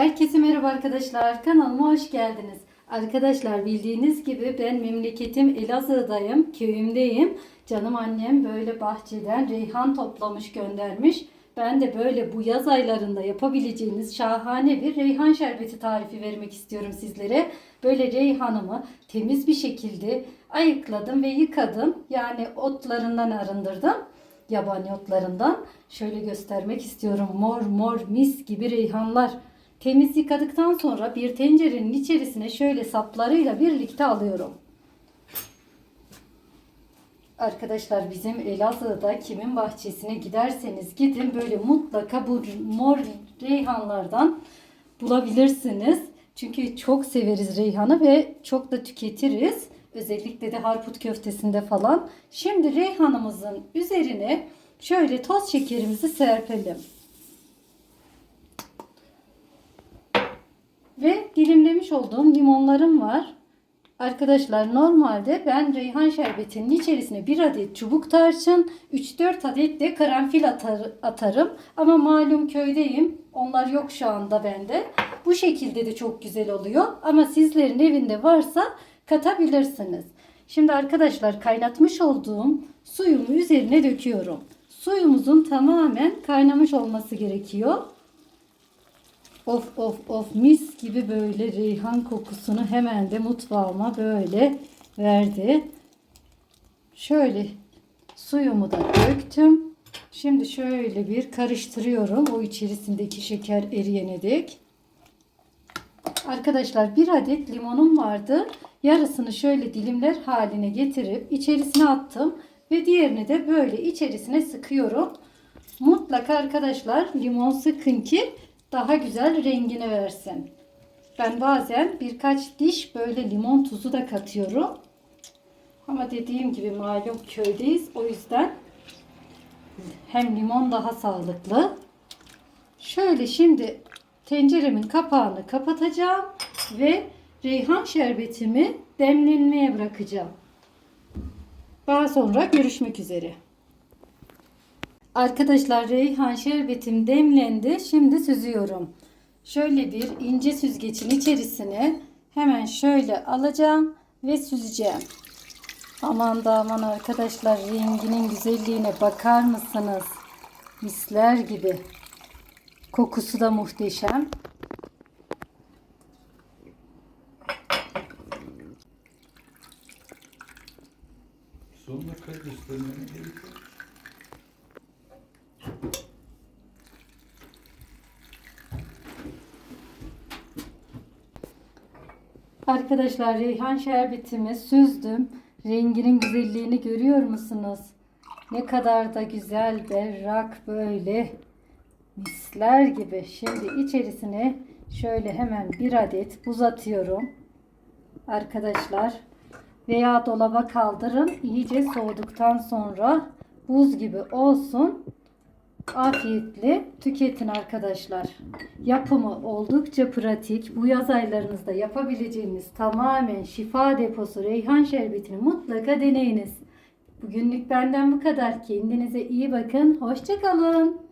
Herkese merhaba arkadaşlar. Kanalıma hoş geldiniz. Arkadaşlar bildiğiniz gibi ben memleketim Elazığ'dayım. Köyümdeyim. Canım annem böyle bahçeden reyhan toplamış göndermiş. Ben de böyle bu yaz aylarında yapabileceğiniz şahane bir reyhan şerbeti tarifi vermek istiyorum sizlere. Böyle reyhanımı temiz bir şekilde ayıkladım ve yıkadım. Yani otlarından arındırdım yabani otlarından. Şöyle göstermek istiyorum. Mor mor mis gibi reyhanlar. Temiz yıkadıktan sonra bir tencerenin içerisine şöyle saplarıyla birlikte alıyorum. Arkadaşlar bizim Elazığ'da kimin bahçesine giderseniz gidin böyle mutlaka bu mor reyhanlardan bulabilirsiniz. Çünkü çok severiz reyhanı ve çok da tüketiriz. Özellikle de harput köftesinde falan. Şimdi reyhanımızın üzerine şöyle toz şekerimizi serpelim. Ve dilimlemiş olduğum limonlarım var. Arkadaşlar normalde ben reyhan şerbetinin içerisine bir adet çubuk tarçın, 3-4 adet de karanfil atar, atarım. Ama malum köydeyim. Onlar yok şu anda bende. Bu şekilde de çok güzel oluyor. Ama sizlerin evinde varsa katabilirsiniz. Şimdi arkadaşlar kaynatmış olduğum suyumu üzerine döküyorum. Suyumuzun tamamen kaynamış olması gerekiyor. Of of of mis gibi böyle reyhan kokusunu hemen de mutfağıma böyle verdi. Şöyle suyumu da döktüm. Şimdi şöyle bir karıştırıyorum o içerisindeki şeker eriyene dek. Arkadaşlar bir adet limonum vardı. Yarısını şöyle dilimler haline getirip içerisine attım. Ve diğerini de böyle içerisine sıkıyorum. Mutlaka arkadaşlar limon sıkın ki daha güzel rengini versin. Ben bazen birkaç diş böyle limon tuzu da katıyorum. Ama dediğim gibi malum köydeyiz. O yüzden hem limon daha sağlıklı. Şöyle şimdi tenceremin kapağını kapatacağım ve reyhan şerbetimi demlenmeye bırakacağım. Daha sonra görüşmek üzere. Arkadaşlar reyhan şerbetim demlendi. Şimdi süzüyorum. Şöyle bir ince süzgecin içerisine hemen şöyle alacağım ve süzeceğim. Aman da aman arkadaşlar renginin güzelliğine bakar mısınız? Misler gibi. Kokusu da muhteşem. Sonuna kadar göstermene gerek yok. Arkadaşlar reyhan şerbetimi süzdüm. Renginin güzelliğini görüyor musunuz? Ne kadar da güzel berrak böyle misler gibi. Şimdi içerisine şöyle hemen bir adet buz atıyorum. Arkadaşlar veya dolaba kaldırın. İyice soğuduktan sonra buz gibi olsun. Afiyetle tüketin arkadaşlar. Yapımı oldukça pratik. Bu yaz aylarınızda yapabileceğiniz tamamen şifa deposu reyhan şerbetini mutlaka deneyiniz. Bugünlük benden bu kadar. Kendinize iyi bakın. Hoşçakalın.